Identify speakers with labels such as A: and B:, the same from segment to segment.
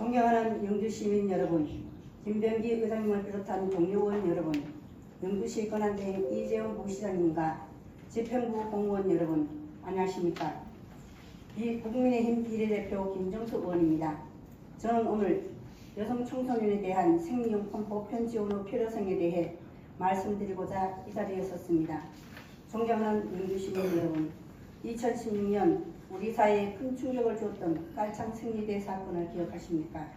A: 존경하는 영주 시민 여러분, 김병기 의장님을 비롯한 동료원 여러분, 영주시 권한대행 이재용 부시장님과 집행부 공무원 여러분, 안녕하십니까? 비 국민의힘 비례대표 김정수 의원입니다. 저는 오늘 여성 청소년에 대한 생리용품 보편 지원 후 필요성에 대해 말씀드리고자 이 자리에 섰습니다. 존경하는 영주시민 여러분, 2016년 우리 사회에 큰 충격을 주었던 깔창 생리대 사건을 기억하십니까?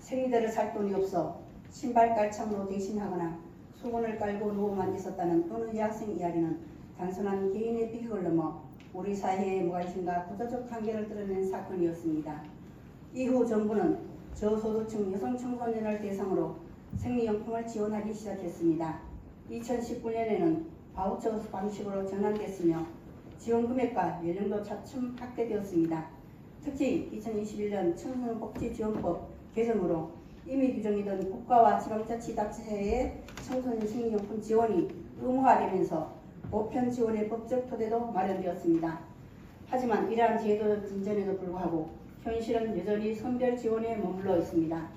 A: 생리대를 살 돈이 없어 신발 깔창으로 대신하거나 수건을 깔고 누워만 있었다는 어느 여학생 이야기는 단순한 개인의 비극을 넘어 우리 사회의 무관심과 구조적 한계를 드러낸 사건이었습니다. 이후 정부는 저소득층 여성 청소년을 대상으로 생리용품을 지원하기 시작했습니다. 2019년에는 바우처 방식으로 전환됐으며 지원 금액과 연령도 차츰 확대되었습니다. 특히 2021년 청소년복지지원법 개정으로 이미 규정이던 국가와 지방자치단체의 청소년 생리용품 지원이 의무화되면서 보편 지원의 법적 토대도 마련되었습니다. 하지만 이러한 제도 진전에도 불구하고 현실은 여전히 선별 지원에 머물러 있습니다.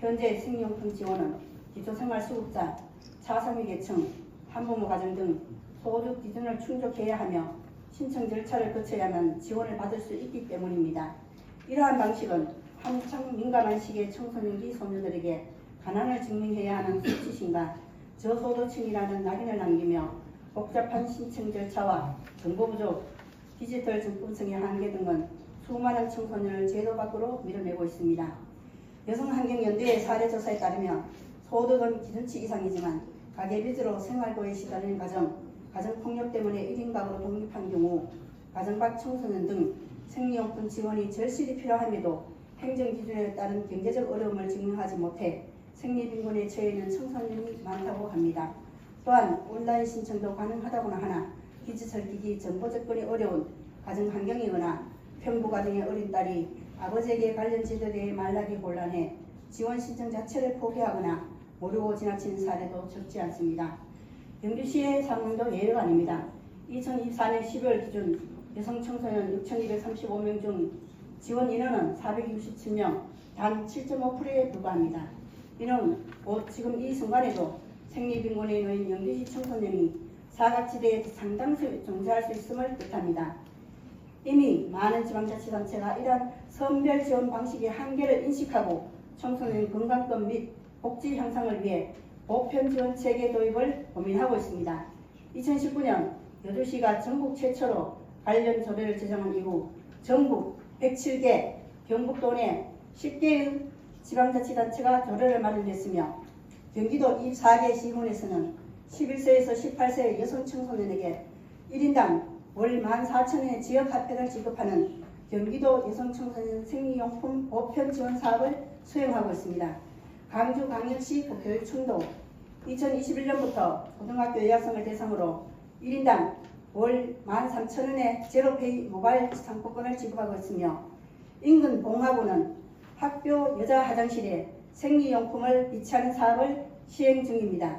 A: 현재 생리용품 지원은 기초생활수급자, 차3위 계층, 한부모 가정 등 소득 기준을 충족해야 하며 신청 절차를 거쳐야만 지원을 받을 수 있기 때문입니다. 이러한 방식은 한창 민감한 시기의 청소년기 소녀들에게 가난을 증명해야 하는 수치심과 저소득층이라는 낙인을 남기며 복잡한 신청 절차와 정보 부족, 디지털 접근성의 한계 등은 수많은 청소년을 제도 밖으로 밀어내고 있습니다. 여성환경연대의 사례조사에 따르면 소득은 기준치 이상이지만 가계 빚으로 생활고에 시달리는 가정, 가정폭력 때문에 1인 가구로 독립한 경우 가정 밖 청소년 등 생리용품 지원이 절실히 필요함에도 행정 기준에 따른 경제적 어려움을 증명하지 못해 생리빈곤에 처해 있는 청소년이 많다고 합니다. 또한 온라인 신청도 가능하다고나 하나 디지털 기기 정보 접근이 어려운 가정 환경이거나 평부 가정의 어린 딸이 아버지에게 관련 제도에 대해 말하기 곤란해 지원 신청 자체를 포기하거나 모르고 지나친 사례도 적지 않습니다. 영주시의 상황도 예외가 아닙니다. 2024년 12월 기준 여성 청소년 6,235명 중 지원 인원은 467명, 단 7.5%에 불과합니다. 이는 곧 지금 이 순간에도 생리빈곤에 놓인 영주시 청소년이 사각지대에 상당수 존재할 수 있음을 뜻합니다. 이미 많은 지방자치단체가 이러한 선별 지원 방식의 한계를 인식하고 청소년 건강권 및 복지 향상을 위해 보편 지원 체계 도입을 고민하고 있습니다. 2019년 여주시가 전국 최초로 관련 조례를 제정한 이후 전국 107개, 경북도 내 10개의 지방자치단체가 조례를 마련했으며 경기도 24개 시군에서는 11세에서 18세 여성 청소년에게 1인당 월 14,000원의 지역화폐를 지급하는 경기도 여성청소년 생리용품 보편 지원 사업을 수행하고 있습니다. 강주광역시 교육청도 2021년부터 고등학교 여학생을 대상으로 1인당 월 13,000원의 제로페이 모바일 상품권을 지급하고 있으며 인근 봉화구는 학교 여자 화장실에 생리용품을 비치하는 사업을 시행 중입니다.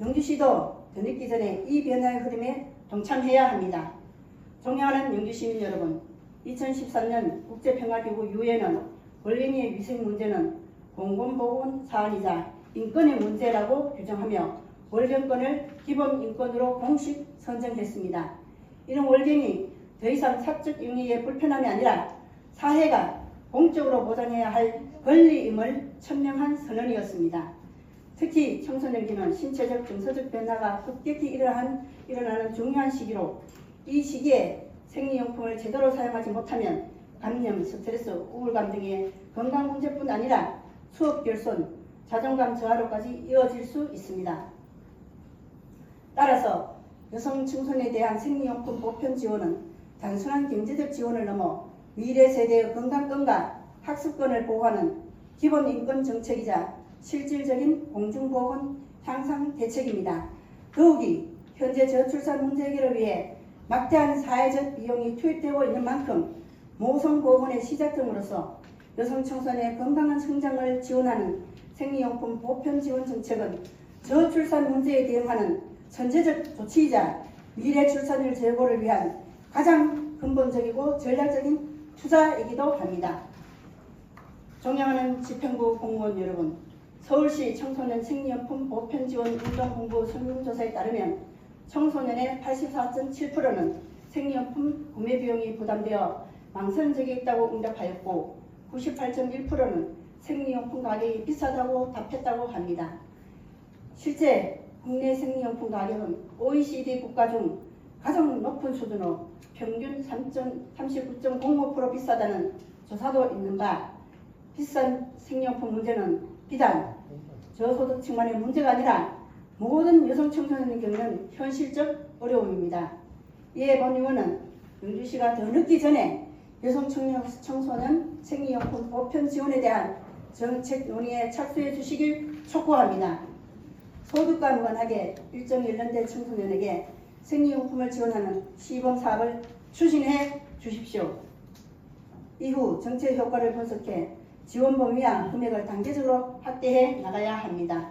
A: 영주시도 더늦기 전에 이 변화의 흐름에 동참해야 합니다. 존경하는 영주시민 여러분, 2013년 국제평화기구 유엔은 원린이의 위생 문제는 공공보건 사안이자 인권의 문제라고 규정하며 월경권을 기본 인권으로 공식 선정했습니다. 이런 월경이 더 이상 사적 영리의 불편함이 아니라 사회가 공적으로 보장해야 할 권리임을 천명한 선언이었습니다. 특히 청소년기는 신체적 정서적 변화가 급격히 일어나는, 일어나는 중요한 시기로 이 시기에 생리용품을 제대로 사용하지 못하면 감염, 스트레스, 우울감 등의 건강 문제뿐 아니라 수업 결손, 자존감 저하로까지 이어질 수 있습니다. 따라서 여성 청소년에 대한 생리용품 보편 지원은 단순한 경제적 지원을 넘어 미래 세대의 건강권과 학습권을 보호하는 기본 인권 정책이자 실질적인 공중보건 향상 대책입니다. 더욱이 현재 저출산 문제 해결을 위해 막대한 사회적 비용이 투입되고 있는 만큼 모성보건의 시작점으로서 여성 청소년의 건강한 성장을 지원하는 생리용품 보편 지원 정책은 저출산 문제에 대응하는 선제적 조치이자 미래 출산율 제고를 위한 가장 근본적이고 전략적인 투자이기도 합니다. 존경하는 집행부 공무원 여러분, 서울시 청소년 생리용품 보편 지원 운동 홍보 설문조사에 따르면 청소년의 84.7%는 생리용품 구매 비용이 부담되어 망설적이 있다고 응답하였고 98.1%는 생리용품 가격이 비싸다고 답했다고 합니다. 실제 국내 생리용품 가격은 OECD 국가 중 가장 높은 수준으로 평균 39.05% 비싸다는 조사도 있는 바 비싼 생리용품 문제는 비단 저소득층만의 문제가 아니라 모든 여성 청소년이 겪는 현실적 어려움입니다. 이에 본 의원은 영주시가 더 늦기 전에 여성 청소년 생리용품 보편 지원에 대한 정책 논의에 착수해 주시길 촉구합니다. 소득과 무관하게 일정 연령대 청소년에게 생리용품을 지원하는 시범 사업을 추진해 주십시오. 이후 정책 효과를 분석해 지원 범위와 금액을 단계적으로 확대해 나가야 합니다.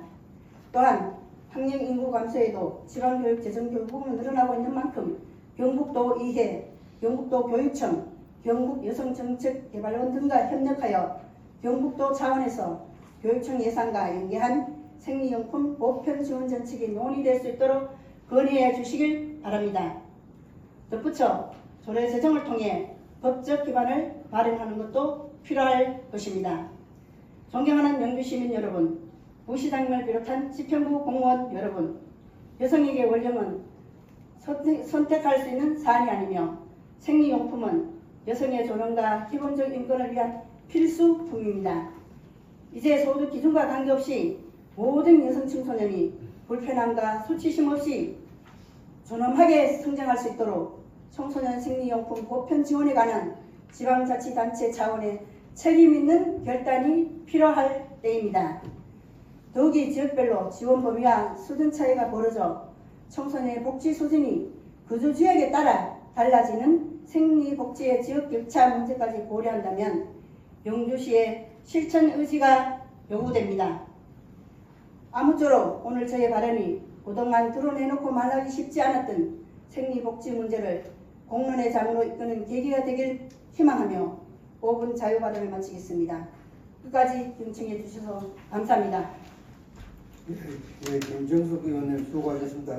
A: 또한 학령 인구 감소에도 지방교육 재정 교육부는 늘어나고 있는 만큼 경북도 이해, 경북도 교육청, 경북 여성정책개발원 등과 협력하여 경북도 차원에서 교육청 예산과 연계한 생리용품 보편 지원 정책이 논의될 수 있도록 건의해 주시길 바랍니다. 덧붙여 조례 제정을 통해 법적 기반을 마련하는 것도 필요할 것입니다. 존경하는 영주시민 여러분, 부시장님을 비롯한 지평부 공무원 여러분, 여성에게 원령은 선택, 선택할 수 있는 사안이 아니며 생리용품은 여성의 존엄과 기본적 인권을 위한 필수품입니다. 이제 소득 기준과 관계없이 모든 여성 청소년이 불편함과 수치심 없이 존엄하게 성장할 수 있도록 청소년 생리용품 보편 지원에 관한 지방자치단체 차원의 책임 있는 결단이 필요할 때입니다. 더욱이 지역별로 지원 범위와 수준 차이가 벌어져 청소년의 복지 수준이 거주 지역에 따라 달라지는 생리복지의 지역 격차 문제까지 고려한다면 영주시의 실천 의지가 요구됩니다. 아무쪼록 오늘 저의 발언이 그동안 드러내놓고 말하기 쉽지 않았던 생리복지 문제를 공론의 장으로 이끄는 계기가 되길 희망하며 5분 자유발언을 마치겠습니다. 끝까지 경청해 주셔서 감사합니다.
B: 예, 김정숙 의원님 수고하셨습니다.